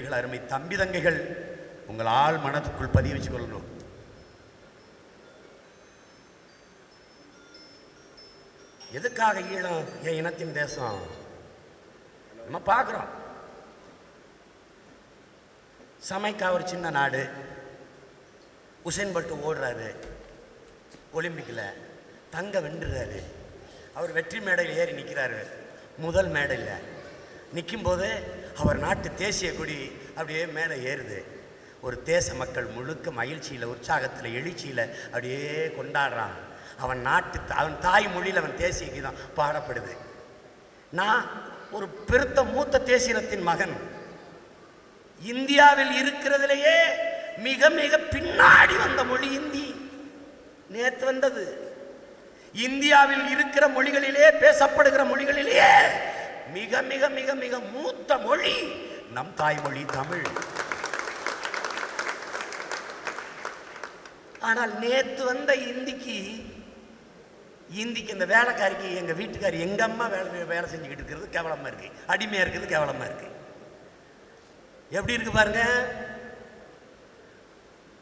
பிள்ளைகள் அருமை தம்பி தங்கைகள் உங்கள் ஆள் மனதுக்குள் பதிய வச்சு கொள்ளணும் எதுக்காக ஈழம் என் இனத்தின் தேசம்? நம்ம பார்க்குறோம். சமைக்கா ஒரு சின்ன நாடு. உசேன் பட்டு ஓடுறாரு. ஒலிம்பிக்கில் தங்க வென்றுறாரு. அவர் வெற்றி மேடையில் ஏறி நிற்கிறாரு. முதல் மேடையில் நிற்கும்போது அவர் நாட்டு தேசிய கொடி அப்படியே மேலே ஏறுது. ஒரு தேச மக்கள் முழுக்க மகிழ்ச்சியில் உற்சாகத்தில் எழுச்சியில் அப்படியே கொண்டாடுறான். அவன் நாட்டு அவன் தாய் மொழியில் அவன் தேசிய கீதம் பாடப்படுது. நான் ஒரு பெருத்த மூத்த தேசியத்தின் மகன். இந்தியாவில் இருக்கிறதுலேயே மிக மிக பின்னாடி வந்த மொழி இந்தி. நேற்று வந்தது. இந்தியாவில் இருக்கிற மொழிகளிலே பேசப்படுகிற மொழிகளிலேயே மிக மிக மிக மிக மூத்த மொழி நம் தாய்மொழி தமிழ். ஆனால் நேத்து வந்த இந்திக்கு இந்திக்கு இந்த வேலைக்காரிக்கு எங்க வீட்டுக்காரி எங்க அம்மா வேலை வேலை செஞ்சுக்கிட்டு இருக்கிறது கேவலமா இருக்கு. அடிமையா இருக்கிறது கேவலமா இருக்கு. எப்படி இருக்கு பாருங்க?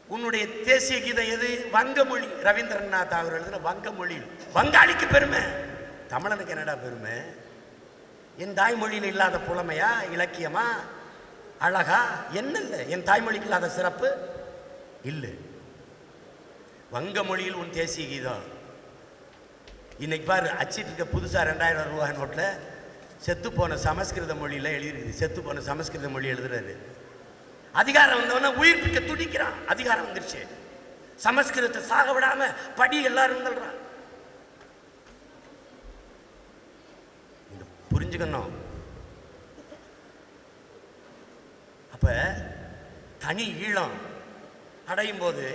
உன்னுடைய தேசிய கீதம் எது? வங்கமொழி ரவீந்திரநாத் தாகூர் எழுதின வங்கமொழி வங்காளிக்கு பெருமை. தமிழனுக்கு என்னடா பெருமை? என் தாய்மொழியில் இல்லாத புலமையா இலக்கியமா அழகா? என்ன இல்லை என் தாய்மொழிக்கு இல்லாத சிறப்பு இல்லை. வங்க மொழியில் உன் தேசிய கீதம் இன்னைக்கு பாரு அச்சிட்டு இருக்க புதுசாக ரெண்டாயிரம் ரூபாய் நோட்டில் செத்து போன சமஸ்கிருத மொழியில் எழுதிருக்குது செத்து போன சமஸ்கிருத மொழி எழுதுறாரு. அதிகாரம் வந்தவன உயிர்ப்பிக்க துடிக்கிறான். அதிகாரம் வந்துருச்சு. சமஸ்கிருதத்தை சாக விடாம படி எல்லாரும் சொல்றான் புரிஞ்சுக்கணும் அப்ப தனி ஈழம் அடையும் போது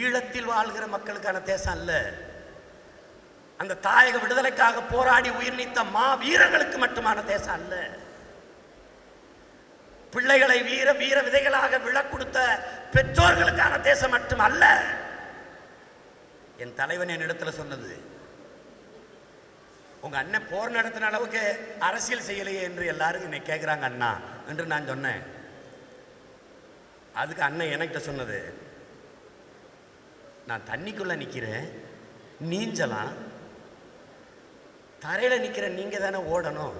ஈழத்தில் வாழ்கிற மக்களுக்கான தேசம் அல்ல. அந்த தாயக விடுதலைக்காக போராடி உயிர் நீத்த மா வீரர்களுக்கு மட்டுமான தேசம் அல்ல. பிள்ளைகளை வீர வீர விதைகளாக விழக் கொடுத்த பெற்றோர்களுக்கான தேசம் மட்டும் அல்ல. என் தலைவன் என்னிடத்துல சொன்னது உங்க அண்ணன் போர் நடத்தின அளவுக்கு அரசியல் செய்யலையே என்று எல்லாரும் என்னை கேட்குறாங்க அண்ணா என்று நான் சொன்னேன். அதுக்கு அண்ணன் என்கிட்ட சொன்னது நான் தண்ணிக்குள்ள நிற்கிறேன் நீஞ்சலாம். தரையில் நிற்கிற நீங்க தானே ஓடணும்.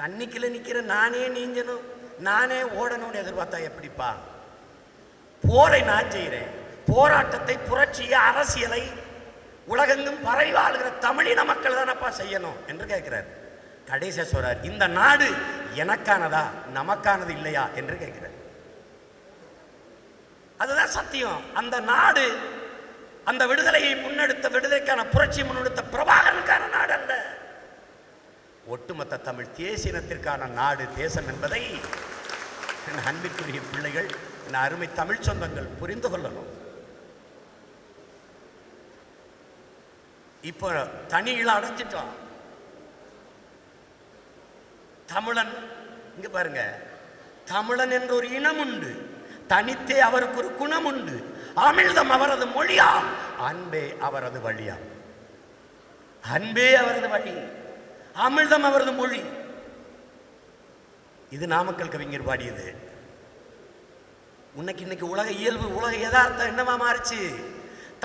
தண்ணிக்குள்ள நிற்கிற நானே நீஞ்சணும் நானே ஓடணும்னு எதிர்பார்த்தா எப்படிப்பா? போரை நான் செய்கிறேன் போராட்டத்தை புரட்சிய அரசியலை உலகெங்கும் பரவி வாழ்கிற தமிழின மக்கள் தானப்பா செய்யணும் என்று கேட்கிறார். கடைசியா சொல்றார் இந்த நாடு எனக்கானதா நமக்கானது இல்லையா என்று கேட்கிறார். அதுதான் சத்தியம். அந்த நாடு அந்த விடுதலையை முன்னெடுத்த விடுதலைக்கான புரட்சி முன்னெடுத்த பிரபாகரனுக்கான நாடு அல்ல. ஒட்டுமொத்த தமிழ் தேசினத்திற்கான நாடு தேசம் என்பதை அன்பிற்குரிய பிள்ளைகள் என் அருமை தமிழ் சொந்தங்கள் புரிந்து கொள்ளணும். இப்போ தனியில அடைஞ்சிட்டோம். தமிழன் இங்க பாருங்க. தமிழன் என்ற ஒரு இனம் உண்டு. தனித்தே அவருக்கு ஒரு குணம் உண்டு. அமிழ்தம் அவரது மொழியா? அன்பே அவரது வழியா? அன்பே அவரது வழி. அமிழ்தம் அவரது மொழி. இது நாமக்கல் கவிஞர் பாடியது. உனக்கு இன்னைக்கு உலக இயல்பு உலக யதார்த்தம் என்னவா மாறுச்சு?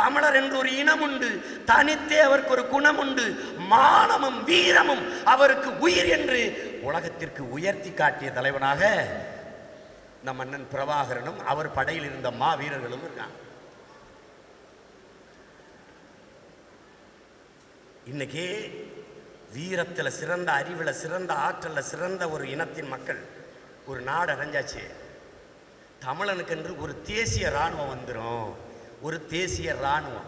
தமிழர் என்று ஒரு இனம் உண்டு. தனித்தே அவருக்கு ஒரு குணம் உண்டு. மானமும் வீரமும் அவருக்கு உயிர் என்று உலகத்திற்கு உயர்த்தி காட்டிய தலைவனாக நம் அண்ணன் பிரபாகரனும் அவர் படையில் இருந்த மா வீரர்களும் இருக்காங்க. இன்னைக்கு வீரத்தில் சிறந்த அறிவில் சிறந்த ஆற்றலில் சிறந்த ஒரு இனத்தின் மக்கள் ஒரு நாடு அடைஞ்சாச்சு. தமிழனுக்கென்று ஒரு தேசிய இராணுவம் வந்துடும் ஒரு தேசிய இராணுவம்.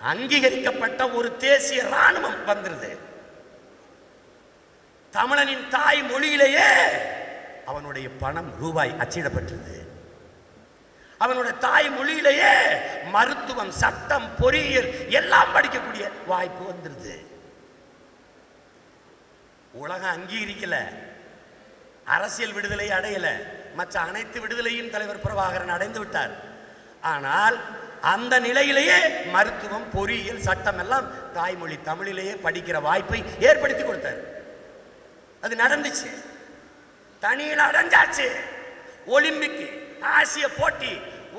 அங்கீகரிக்கப்பட்ட ஒரு தேசிய இராணுவம் வந்துருது. தமிழனின் தாய் மொழியிலேயே அவனுடைய பணம் ரூபாய் அச்சிடப்பட்டது அவனுடைய தாய் மொழியிலேயே மருத்துவம் சட்டம் பொறியியல் எல்லாம் படிக்கக்கூடிய வாய்ப்பு வந்துருது. உலகம் அங்கீகரிக்கல. அரசியல் விடுதலை அடையல. மற்ற அனைத்து விடுதலையும் தலைவர் பிரபாகரன் அடைந்து விட்டார். ஆனால் அந்த நிலையிலேயே மருத்துவம் பொறியியல் சட்டம் எல்லாம் தாய்மொழி தமிழிலேயே படிக்கிற வாய்ப்பை ஏற்படுத்தி கொடுத்தார். அது நடந்துச்சு. தனியில் அடைஞ்சாச்சு. ஒலிம்பிக் ஆசிய போட்டி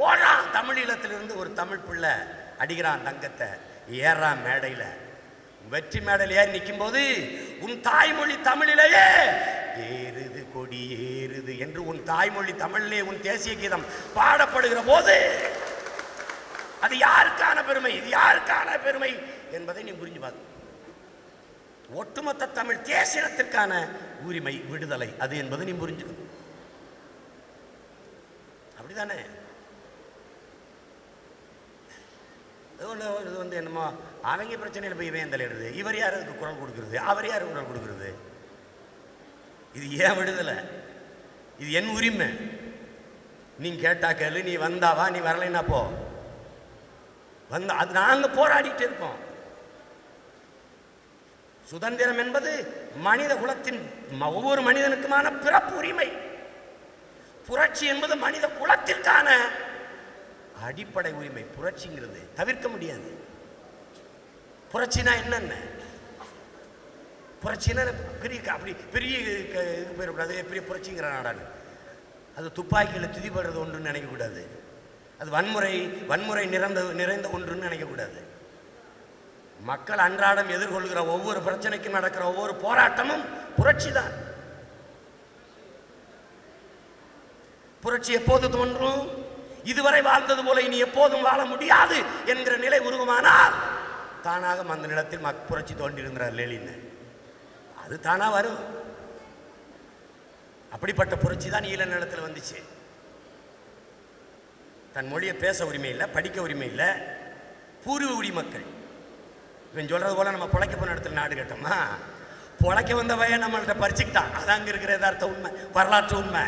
ஓடுறான் தமிழீழத்திலிருந்து ஒரு தமிழ் பிள்ளை அடிக்கிறான் தங்கத்தை ஏறான் மேடையில். வெற்றி மேடையில் ஏறி நிற்கும் போது உன் தாய்மொழி தமிழிலேயே ஏறுது கொடி ஏறுது என்று உன் தாய்மொழி தமிழிலே உன் தேசிய கீதம் பாடப்படுகிற போது அது யாருக்கான பெருமை? இது யாருக்கான பெருமை? என்பதை நீ புரிஞ்சு பார்க்க ஒட்டுமொத்த தமிழ் தேசியத்திற்கான உரிமை விடுதலை அது என்பதை நீ புரிஞ்சுக்கணும் அப்படிதானே? இது இது வந்து என்னமோ அவங்க பிரச்சனையில் போய் இவன் தலையிடுது இவர் யார்? அதுக்கு குரல் கொடுக்குறது. அவர் யார் குரல் கொடுக்குறது? இது ஏன் விடுதலை? இது என் உரிமை. நீ கேட்டா கேளு நீ வந்தாவா நீ வரலைன்னா போ. வந்து அது நாங்கள் போராடிட்டு இருக்கோம். சுதந்திரம் என்பது மனித குலத்தின் ஒவ்வொரு மனிதனுக்குமான பிறப்பு உரிமை. புரட்சி என்பது மனித குலத்திற்கான அடிப்படை உரிமை. புரட்சிங்கிறது தவிர்க்க முடியாது. புரட்சினா என்னென்ன? புரட்சினா பெரிய அப்படி பெரிய க- இது போயிடக்கூடாது பெரிய புரட்சிங்கிற நாடாடு அது துப்பாக்கியில் துதிப்படுறது ஒன்றுன்னு நினைக்கக்கூடாது. அது வன்முறை வன்முறை நிறைந்த நிறைந்த ஒன்றுன்னு நினைக்கக்கூடாது. மக்கள் அன்றாடம் எதிர்கொள்கிற ஒவ்வொரு பிரச்சனைக்கும் நடக்கிற ஒவ்வொரு போராட்டமும் புரட்சி தான். புரட்சி எப்போது தோன்றும்? இதுவரை வாழ்ந்தது போல இனி எப்போதும் வாழ முடியாது என்கிற நிலை உருவமானால் தானாக அந்த நிலத்தில் மக் புரட்சி தோன்றியிருந்தார் லெலின். அது தானா வரும். அப்படிப்பட்ட புரட்சி தான் ஈழ நிலத்தில் வந்துச்சு. தன் மொழியை பேச உரிமை இல்லை படிக்க உரிமை இல்லை பூர்வ குடிமக்கள் இவன் சொல்கிறது போல நம்ம பிழைக்க போன இடத்துல நாடு கட்டோமா? பிழைக்க வந்த பையன் நம்மள்கிட்ட பறிச்சுக்கிட்டான். அது அங்கே இருக்கிற யதார்த்த உண்மை வரலாற்று உண்மை.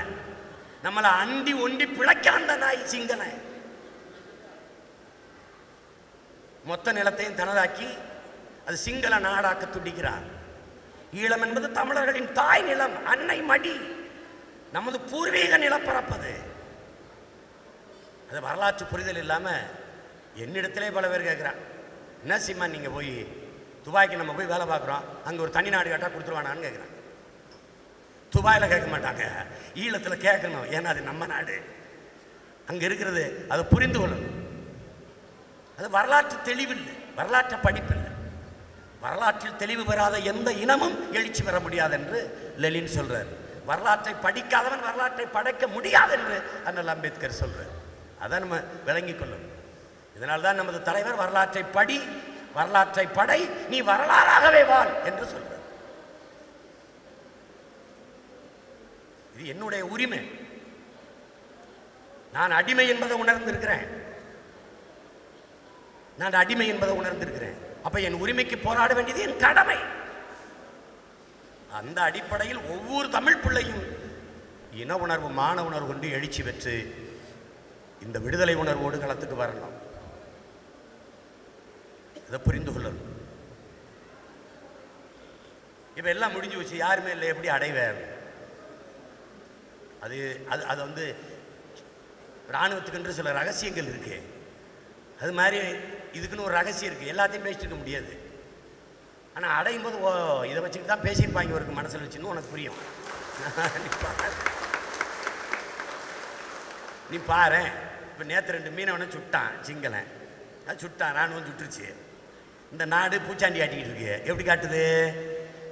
நம்மளை அண்டி ஒண்டி பிழைக்காந்த நாய் சிங்கனை. மொத்த நிலத்தையும் தனதாக்கி அது சிங்கள நாடாக்க துடிக்கிறார் ஈழம் என்பது தமிழர்களின் தாய் நிலம் அன்னை மடி. நமது பூர்வீக நிலப்பரப்பது. அது வரலாற்று புரிதல் இல்லாமல் என்னிடத்திலே பல பேர் கேட்குறான். என்ன சீமா நீங்கள் போய் துபாய்க்கு நம்ம போய் வேலை பார்க்குறோம். அங்கே ஒரு தனி நாடு கேட்டால் கொடுத்துருவானான்னு கேட்குறான். துபாயில் கேட்க மாட்டாங்க. ஈழத்தில் கேட்கணும். ஏன்னா அது நம்ம நாடு. அங்கே இருக்கிறது அதை புரிந்து கொள்ளணும். அது வரலாற்று தெளிவில்லை. வரலாற்று படிப்பில்லை. வரலாற்றில் தெளிவு பெறாத எந்த இனமும் எழுச்சி பெற முடியாது என்று லெலின் சொல்கிறார் வரலாற்றை படிக்காதவன் வரலாற்றை படைக்க முடியாது என்று அண்ணல் அம்பேத்கர் சொல்கிறார் அதை நம்ம விளங்கிக் கொள்ளணும் இதனால் தான் நமது தலைவர் வரலாற்றை படி வரலாற்றை படை நீ வரலாறாகவே வாழ் என்று சொல்றார். இது என்னுடைய உரிமை. நான் அடிமை என்பதை உணர்ந்திருக்கிறேன். நான் அடிமை என்பதை உணர்ந்திருக்கிறேன். அப்ப என் உரிமைக்கு போராட வேண்டியது என் கடமை. அந்த அடிப்படையில் ஒவ்வொரு தமிழ் பிள்ளையும் இன உணர்வு மான உணர்வு கொண்டு எழுச்சி பெற்று இந்த விடுதலை உணர்வோடு களத்துக்கு வரணும். இதை புரிந்து கொள்ளணும். இப்ப எல்லாம் முடிஞ்சு வச்சு யாருமே இல்லை. எப்படி அடைவேன் அது அது அது வந்து இராணுவத்துக்குன்ற சில ரகசியங்கள் இருக்கு. அது மாதிரி இதுக்குன்னு ஒரு ரகசியம் இருக்கு. எல்லாத்தையும் பேசிட்டு இருக்க முடியாது. ஆனால் அடையும் போது ஓ இதை வச்சுக்கிட்டு தான் பேசியிருப்பாங்க இவருக்கு மனசில் வச்சுன்னு உனக்கு புரியும். நீ பாரு. இப்போ நேற்று ரெண்டு மீனவனை சுட்டான் சிங்களன். அது சுட்டான் ராணுவம் சுட்டுருச்சு. இந்த நாடு பூச்சாண்டி ஆட்டிக்கிட்டு இருக்கு. எப்படி காட்டுது?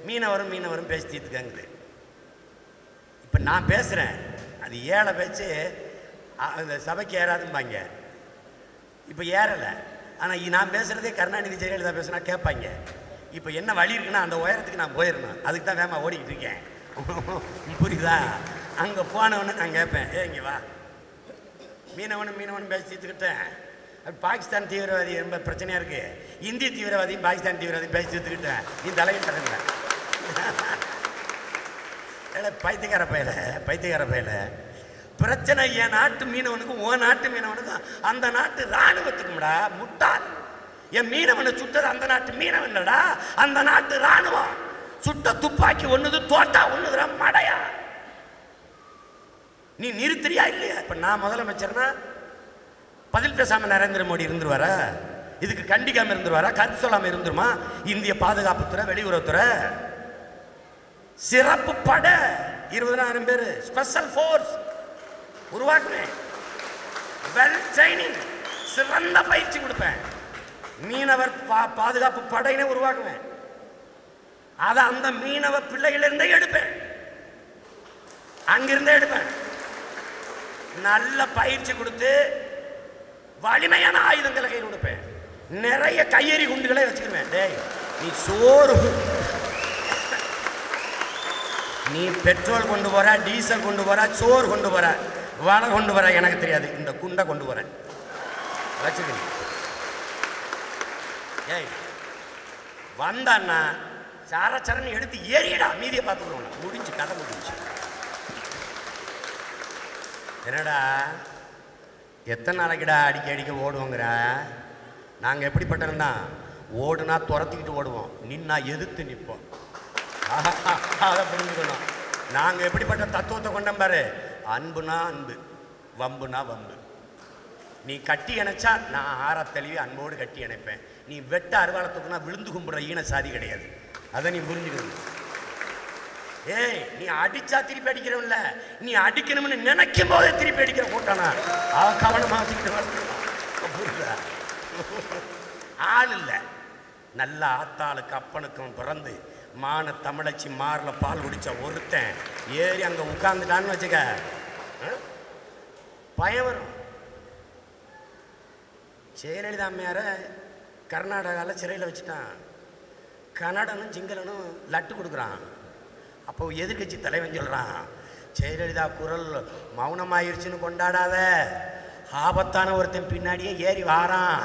மீனவரும் மீனவரும் பேசி தீர்த்துக்காங்குது இப்போ நான் பேசுகிறேன் அது ஏழை பேச்சு அந்த சபைக்கு ஏறாதும்பாங்க. இப்போ ஏறலை. ஆனால் நான் பேசுகிறதே கருணாநிதி ஜெயலலிதா பேசுனா கேட்பாங்க. இப்போ என்ன வழி இருக்குன்னா அந்த உயரத்துக்கு நான் போயிடணும் அதுக்கு தான் வேமா ஓடிக்கிட்டு இருக்கேன். புரியுதா? அங்கே போனவொன்னே நான் கேட்பேன். ஏ இங்கே வா. மீனவனும் மீனவனும் பேசி தீர்த்துக்கிட்டேன். அது பாகிஸ்தான் தீவிரவாதி ரொம்ப பிரச்சனையாக இருக்கு. இந்திய தீவிரவாதியும் பாகிஸ்தான் தீவிரவாதியும் பேசி தீர்த்துக்கிட்டேன். நீ தலையில் தரங்க பைத்தியக்கார பயில பைத்தியக்கார பயில. பிரச்சனை என் நாட்டு மீனவனுக்கும் உன் நாட்டு மீனவனுக்கும் அந்த நாட்டு ராணுவத்துக்கும்டா முட்டாள். என் மீனவனை சுட்டது அந்த நாட்டு மீனவன் அந்த நாட்டு ராணுவம் சுட்ட துப்பாக்கி ஒண்ணுது தோட்டா ஒண்ணுதுடா மடையா. நீ நிறுத்துறியா இல்லையா? இப்ப நான் முதலமைச்சர்னா பதில் பேசாம நரேந்திர மோடி இருந்துருவாரா? இதுக்கு கண்டிக்காம இருந்துருவாரா? கருத்து சொல்லாம இருந்துருமா? இந்திய பாதுகாப்புத்துறை வெளியுறவுத்துறை. சிறப்பு படை இருபதாயிரம் பேர். ஸ்பெஷல் ஃபோர்ஸ் உருவாக்குவேன் வெல் ட்ரைனிங் சிறந்த பயிற்சி கொடுப்பேன். மீனவர் பா- பாதுகாப்பு படையினை உருவாக்குவேன். அதை அந்த மீனவ பிள்ளைகளிருந்தே எடுப்பேன். அங்கிருந்தே எடுப்பேன். நல்ல பயிற்சி கொடுத்து வலிமையான ஆயுதங்களை கையில் கொடுப்பேன். நிறைய கையெறி குண்டுகளை வச்சுக்கிடுவேன் டேய் நீ சோறு நீ பெட்ரோல் கொண்டு போற டீசல் கொண்டு போற சோறு கொண்டு போற வலை கொண்டு வர எனக்கு தெரியாது. இந்த குண்டை கொண்டு போறேன். வச்சுக்கிறேன் ஏய் வந்தான்னா சாரச்சரன் எடுத்து ஏறிடா. மீதியை பார்த்துக்கிறோம் முடிஞ்சு கதை முடிஞ்சு. என்னடா எத்தனை நாளைக்குடா அடிக்க அடிக்க ஓடுவோங்கிற? நாங்கள் எப்படிப்பட்டோம்னா ஓடுனா துரத்திக்கிட்டு ஓடுவோம். நின்னா எதிர்த்து நிற்போம். அதை புரிஞ்சுக்கணும். நாங்கள் எப்படிப்பட்ட தத்துவத்தை கொண்டோம் பாரு. அன்புனா அன்பு வம்புனா வம்பு. நீ கட்டி அணைச்சா நான் ஆற தெளிவி அன்போடு கட்டி அணைப்பேன் நீ வெட்ட அருவாளத்துக்குனா விழுந்து கும்பிடுற ஈன சாதி கிடையாது. அதை நீ புரிஞ்சுக்கணும். ஏய் நீ அடிச்சா திருப்பி அடிக்கிறவன்ல நீ அடிக்கணும்னு நினைக்கும் போதே திருப்பி அடிக்கிற கூட்டானா அவ கவனமா வச்சுக்கிட்டு ஆள் இல்லை. நல்ல ஆத்தாளுக்கு அப்பனுக்கும் பிறந்து மான தமிழச்சி மார்ல பால் குடிச்ச ஒருத்தன் ஏறி அங்கே உட்காந்துட்டான்னு வச்சுக்க. ஆ? பயம் வரும். ஜெயலலிதா அம்மையார கர்நாடகாவில் சிறையில் வச்சுட்டான். கன்னடனும் சிங்களனும் லட்டு கொடுக்குறான். அப்போ எதிர்க்கட்சி தலைவன் சொல்கிறான் ஜெயலலிதா குரல் மௌனமாயிருச்சுன்னு கொண்டாடாத. ஆபத்தான ஒருத்தன் பின்னாடியே ஏறி வாரான்.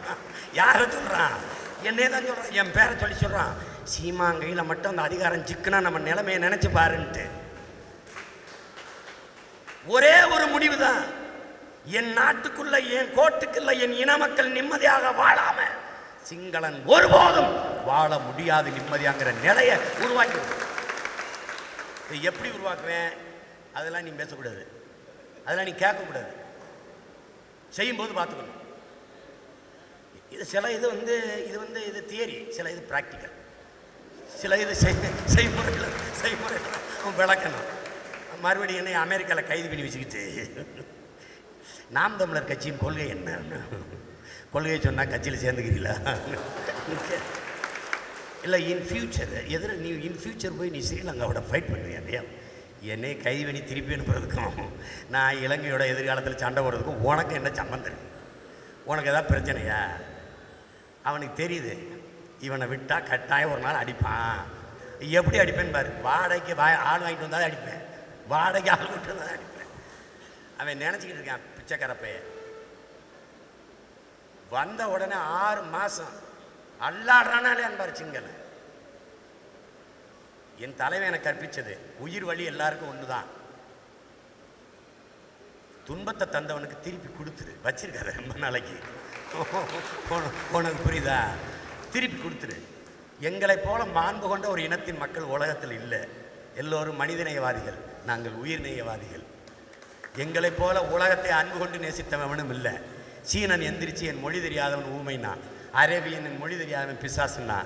யாரை சொல்கிறான் என்னே தான் சொல்கிறான் என் பேரை சொல்லி சொல்கிறான் சீமாங்கையில் மட்டும் அந்த அதிகாரம் சிக்குனா நம்ம நிலைமையை நினச்சி பாருன்ட்டு. ஒரே ஒரு முடிவு தான் என் நாட்டுக்குள்ள என் கோட்டுக்குள்ள என் இன மக்கள் நிம்மதியாக வாழாம சிங்களன் ஒருபோதும் வாழ முடியாது நிம்மதியாங்கிற நிலையை உருவாக்கி எப்படி உருவாக்குவேன் அதெல்லாம் நீ பேசக்கூடாது. அதெல்லாம் நீ கேட்கக்கூடாது. செய்யும்போது பார்த்துக்கணும். இது சில இது வந்து இது வந்து இது தியரி சில இது ப்ராக்டிக்கல் சில இது செய்- செய்முறைகள் செய்முறைகள் விளக்கணும். மறுபடியும் என்னை அமெரிக்காவில் கைது பண்ணி வச்சுக்கிட்டு. நாம் தமிழர் கட்சியின் கொள்கை என்ன? கொள்கையை சொன்னால் கட்சியில் சேர்ந்துக்கிறீங்களா? இல்லை இன் ஃபியூச்சர் எதிர நீ இன் ஃபியூச்சர் போய் நீ ஸ்ரீலங்காவோட ஃபைட் பண்ணுவியா இல்லையா? என்னை கைது பண்ணி திருப்பி அனுப்புறதுக்கும் நான் இலங்கையோட எதிர்காலத்தில் சண்டை போடுறதுக்கும் உனக்கு என்ன சம்மந்தம் உனக்கு எதாவது பிரச்சனையா? அவனுக்கு தெரியுது இவனை விட்டால் கட்டாயம் ஒரு நாள் அடிப்பான். எப்படி அடிப்பேன்னு பாரு வாடகைக்கு வா ஆள் வாங்கிட்டு வந்தாலும் அடிப்பேன். வாடகைக்கு ஆள் விட்டு வந்தால் அடிப்பேன். அவன் நினச்சிக்கிட்டு இருக்கான் பிச்சைக்கார பையன். வந்த உடனே ஆறு மாதம் அல்லாடுறானாலே அன்பார் சிங்கல் என் தலைவன் எனக்கு கற்பிச்சது உயிர் வழி எல்லாருக்கும் ஒன்று தான் துன்பத்தை தந்தவனுக்கு திருப்பி கொடுத்துரு. வச்சிருக்காத ரொம்ப நாளைக்கு. உனக்கு புரியுதா? திருப்பி கொடுத்துரு. எங்களைப் போல மாண்பு கொண்ட ஒரு இனத்தின் மக்கள் உலகத்தில் இல்லை. எல்லோரும் மனிதநேயவாதிகள். நாங்கள் உயிர்நேயவாதிகள். எங்களைப் போல உலகத்தை அன்பு கொண்டு நேசித்தவனும் இல்லை. சீனன் எந்திரிச்சு என் மொழி தெரியாதவன் ஊமைனா அரேபியன் மொழி தெரியாதவன் பிசாசுன்னா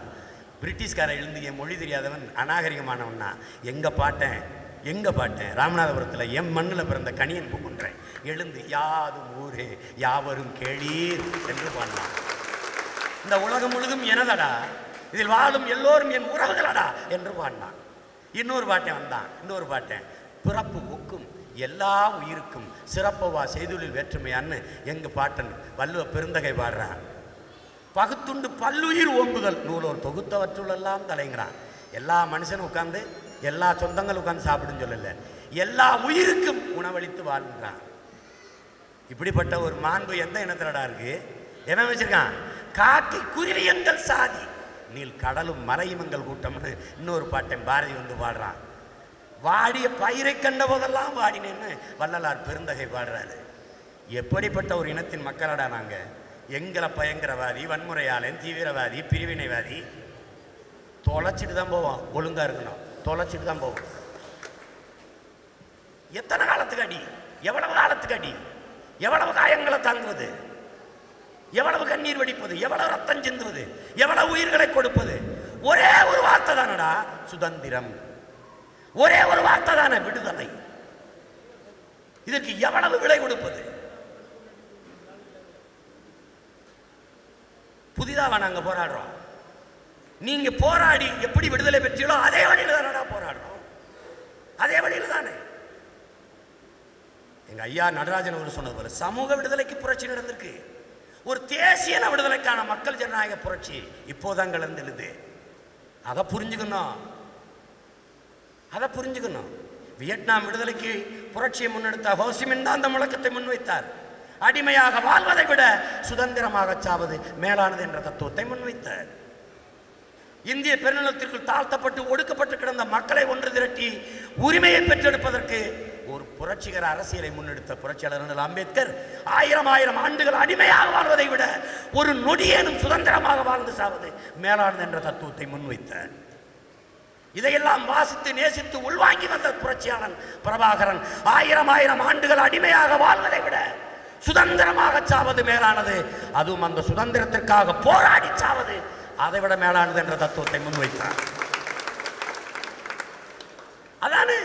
பிரிட்டிஷ்காரன் எழுந்து என் மொழி தெரியாதவன் அநாகரிகமானவன்னா எங்கே பாட்டேன்? எங்கே பாட்டேன்? ராமநாதபுரத்தில் என் மண்ணில் பிறந்த கணியன் பூக்குன்றேன் எழுந்து யாதும் ஊரே யாவரும் கேளீர் என்று பாடினான் இந்த உலகம் முழுதும் எனதடா இதில் வாழும் எல்லோரும் என் உறவுகளடா என்று பாடினான் இன்னொரு பாட்டேன் வந்தான் இன்னொரு பாட்டேன் பிறப்பு ஒக்கும் எல்லா உயிருக்கும் சிறப்பவா செய்துளில் வேற்றுமையான்னு எங்கள் பாட்டன் வள்ளுவ பெருந்தகை பாடுறான். பகுத்துண்டு பல்லுயிர் ஓம்புதல் நூலோர் தொகுத்தவற்றுள்ளெல்லாம் தலைங்கிறான் எல்லா மனுஷனும் உட்கார்ந்து எல்லா சொந்தங்களும் உட்கார்ந்து சாப்பிடுன்னு சொல்லல. எல்லா உயிருக்கும் உணவளித்து வாழ்கிறான் இப்படிப்பட்ட ஒரு மாண்பு எந்த இனத்திலடா இருக்கு? என்ன வச்சிருக்கான்? காட்டி குருவி எங்கள் சாதி. நீல் கடலும் மலையும் எங்கள் கூட்டம்னு இன்னொரு பாட்டன் பாரதி வந்து பாடுறான். வாடிய பயிரை கண்ட போதெல்லாம் வாடினேன்னு வள்ளலார் பெருந்தகை பாடுறாரு. எப்படிப்பட்ட ஒரு இனத்தின் மக்களடா நாங்கள் எங்களை பயங்கரவாதி வன்முறையாளன் தீவிரவாதி பிரிவினைவாதி. தொலைச்சிட்டு தான் போவோம் ஒழுங்கா இருக்கணும். தொலைச்சிட்டு தான் போவோம் எத்தனை காலத்துக்கு அடி? எவ்வளவு காலத்துக்கு அடி? எவ்வளவு காயங்களை தாங்குவது? எவ்வளவு கண்ணீர் வடிப்பது? எவ்வளவு ரத்தம் சிந்துவது? எவ்வளவு உயிர்களை கொடுப்பது? ஒரே ஒரு வார்த்தை தானடா சுதந்திரம். ஒரே ஒரு வார்த்தை தானே விடுதலை. இதற்கு எவ்வளவு விலை கொடுப்பது? புதிதாக நாங்கள் போராடுறோம். நீங்க போராடி எப்படி விடுதலை பெற்றீங்களோ அதே வழியில் தானடா போராடுறோம். அதே வழியில் தானே. எங்க ஐயா நடராஜன் அவர் சொன்னது போல சமூக விடுதலைக்கு புரட்சி நடந்திருக்கு. ஒரு தேசிய விடுதலைக்கான மக்கள் ஜனநாயக புரட்சி இப்போதான் கலந்துடுது அதை புரிஞ்சுக்கணும். அதை புரிஞ்சுக்கணும். வியட்நாம் விடுதலைக்கு புரட்சியை முன்னெடுத்த ஹோசிமின் தான் அந்த முழக்கத்தை முன்வைத்தார். அடிமையாக வாழ்வதை விட சுதந்திரமாக சாவது மேலானது என்ற தத்துவத்தை முன்வைத்தார். இந்திய பெருநிலத்திற்குள் தாழ்த்தப்பட்டு ஒடுக்கப்பட்டு கிடந்த மக்களை ஒன்று திரட்டி உரிமையை பெற்றெடுப்பதற்கு ஒரு புரட்சிகர அரசியலை முன்னெடுத்த புரட்சியாளர் அம்பேத்கர். ஆயிரம் ஆயிரம் ஆண்டுகள் அடிமையாக வாழ்வதை விட ஒரு நொடியேனும் சுதந்திரமாக வாழ்ந்து சாவது மேலானது என்ற தத்துவத்தை முன்வைத்தார். இதையெல்லாம் வாசித்து நேசித்து உள்வாங்கி வந்த புரட்சியாளன் பிரபாகரன். ஆயிரம் ஆயிரம் ஆண்டுகள் அடிமையாக வாழ்வதை விட சுதந்திரமாக சாவது மேலானது. அதுவும் அந்த சுதந்திரத்திற்காக போராடி சாவது அதை விட மேலானது என்ற தத்துவத்தை முன்வைத்தார். அதானே?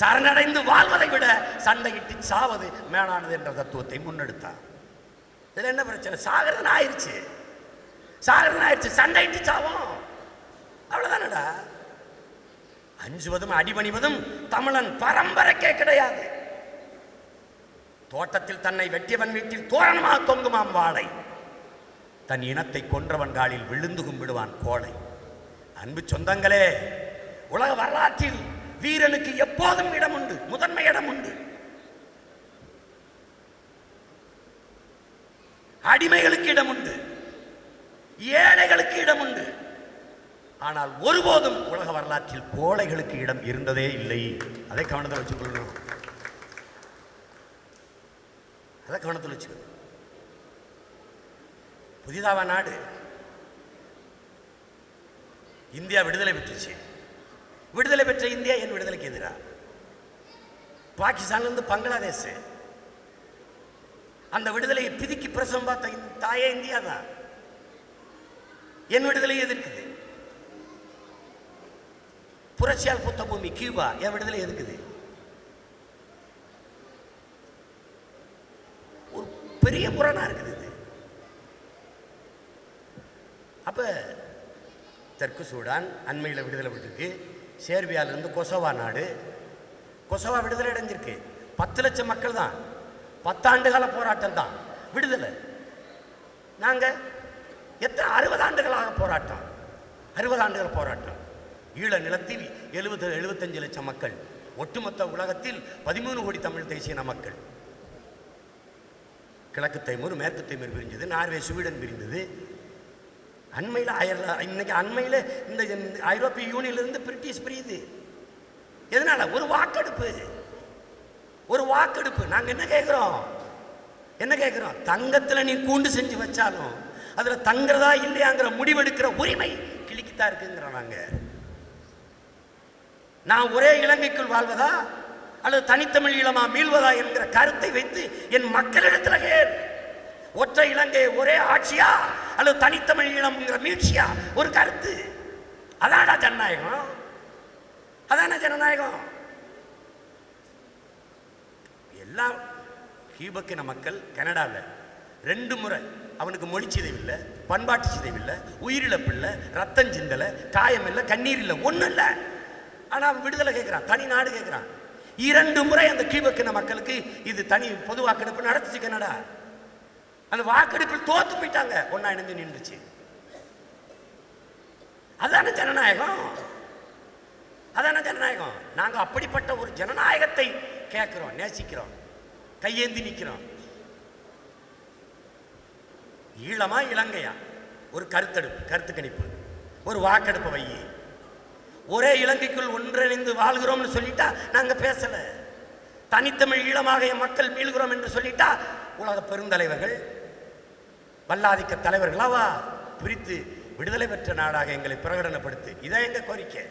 சரணடைந்து வாழ்வதை விட சண்டையிட்டு சாவது மேலானது என்ற தத்துவத்தை முன்னெடுத்தார். இதுல என்ன பிரச்சனை? சாகிறதுன்னு ஆயிடுச்சு சாகிறதுன்னு ஆயிடுச்சு சண்டையிட்டு சாவோம். அவ்வளவுதானடா? அஞ்சுவதும் அடிபணிவதும் தமிழன் பரம்பரைக்கே கிடையாது. தோட்டத்தில் தன்னை வெட்டியவன் வீட்டில் தோரணமாக தொங்குமாம் வாழை. தன் இனத்தை கொன்றவன் காலில் விழுந்து கும்பிடுவான் கோழை. அன்பு சொந்தங்களே உலக வரலாற்றில் வீரனுக்கு எப்போதும் இடம் உண்டு முதன்மை இடம் உண்டு அடிமைகளுக்கு இடம் உண்டு ஏழைகளுக்கு இடம் உண்டு ஆனால் ஒருபோதும் உலக வரலாற்றில் கோழைகளுக்கு இடம் இருந்ததே இல்லை. அதை கவனத்தில் வச்சுக்கொள்ளணும் அதை கவனத்தில் வச்சுக்கணும். புதிதாவா நாடு இந்தியா விடுதலை பெற்றுச்சு. விடுதலை பெற்ற இந்தியா என் விடுதலைக்கு எதிரா? பாகிஸ்தான்லேருந்து பங்களாதேஷ். அந்த விடுதலையை பிதுக்கி பிரசவம் பார்த்த தாயே இந்தியா தான் என் விடுதலை எதிர்க்குது? புரட்சியால் புத்த பூமி கியூபா என் விடுதலை எதிர்க்குது ஒரு பெரிய புராணம் இருக்குது இது. அப்ப தெற்கு சூடான் அண்மையில் விடுதலை விட்டுருக்கு சேர்பியால இருந்து கொசோவா நாடு. கொசோவா விடுதலை அடைஞ்சிருக்கு. பத்து லட்சம் மக்கள் தான். பத்தாண்டுகால போராட்டம் தான். விடுதலை. நாங்க எத்தனை அறுபது ஆண்டுகளாக போராட்டம். அறுபது ஆண்டுகள் போராட்டம். ஈழ நிலத்தில் எழுபது எழுபத்தஞ்சு லட்சம் மக்கள். ஒட்டுமொத்த உலகத்தில் பதிமூணு கோடி தமிழ் தேசிய மக்கள். கிழக்கு தைமூர் மேற்கு தைமூர் பிரிஞ்சது நார்வே ஸ்வீடன் பிரிந்தது. அண்மையில் அயர்ல இன்னைக்கு அண்மையில் இந்த ஐரோப்பிய யூனியன்லேருந்து பிரிட்டிஷ் பிரியுது. எதனால? ஒரு வாக்கெடுப்பு. ஒரு வாக்கெடுப்பு. நாங்கள் என்ன கேட்குறோம் என்ன கேட்குறோம் தங்கத்தில் நீ கூண்டு செஞ்சு வச்சாலும் அதில் தங்குறதா இல்லையாங்கிற முடிவெடுக்கிற உரிமை கிளிக்குத்தான் இருக்குங்கிறோம் நாங்கள் நான் ஒரே இலங்கைக்குள் வாழ்வதா? அல்லது தனித்தமிழ் ஈழமா மீள்வதா என்கிற கருத்தை வைத்து என் மக்களிடத்தில் கேள் ஒற்றை இலங்கை ஒரே ஆட்சியா? அல்லது தனித்தமிழ் ஈழம்ங்கிற மீட்சியா ஒரு கருத்து. அதாடா ஜனநாயகம். அதான ஜனநாயகம். எல்லாம் கியூபக்கின மக்கள் கனடாவில் ரெண்டு முறை அவனுக்கு மொழி சிதைவில்லை பண்பாட்டு சிதைவில்லை உயிரிழப்பு இல்லை ரத்தம் சிந்தலை காயம் இல்லை கண்ணீர் இல்லை ஒன்றும் இல்லை. ஆனால் அவன் விடுதலை கேட்குறான் தனி நாடு கேட்குறான். இரண்டு முறை அந்த கீபக்கின மக்களுக்கு இது தனி பொது வாக்கெடுப்பு நடத்துச்சு கனடா. அந்த வாக்கெடுப்பில் தோத்து போயிட்டாங்க. ஒன்னா இணைந்து நின்றுச்சு. அதான ஜனநாயகம்? அதான ஜனநாயகம்? நாங்க அப்படிப்பட்ட ஒரு ஜனநாயகத்தை கேட்கிறோம் நேசிக்கிறோம் கையேந்தி நிற்கிறோம் ஈழமா இலங்கையா? ஒரு கருத்தெடுப்பு கருத்து கணிப்பு. ஒரு வாக்கெடுப்பு வையி. ஒரே இலங்கைக்குள் ஒன்றிணைந்து வாழ்கிறோம்னு சொல்லிட்டா நாங்கள் பேசலை. தனித்தமிழ் ஈழமாக என் மக்கள் மீள்கிறோம் என்று சொல்லிட்டா உலக பெருந்தலைவர்கள் வல்லாதிக்க தலைவர்களாவா பிரித்து விடுதலை பெற்ற நாடாக எங்களை பிரகடனப்படுத்து. இதான் எங்க கோரிக்கை.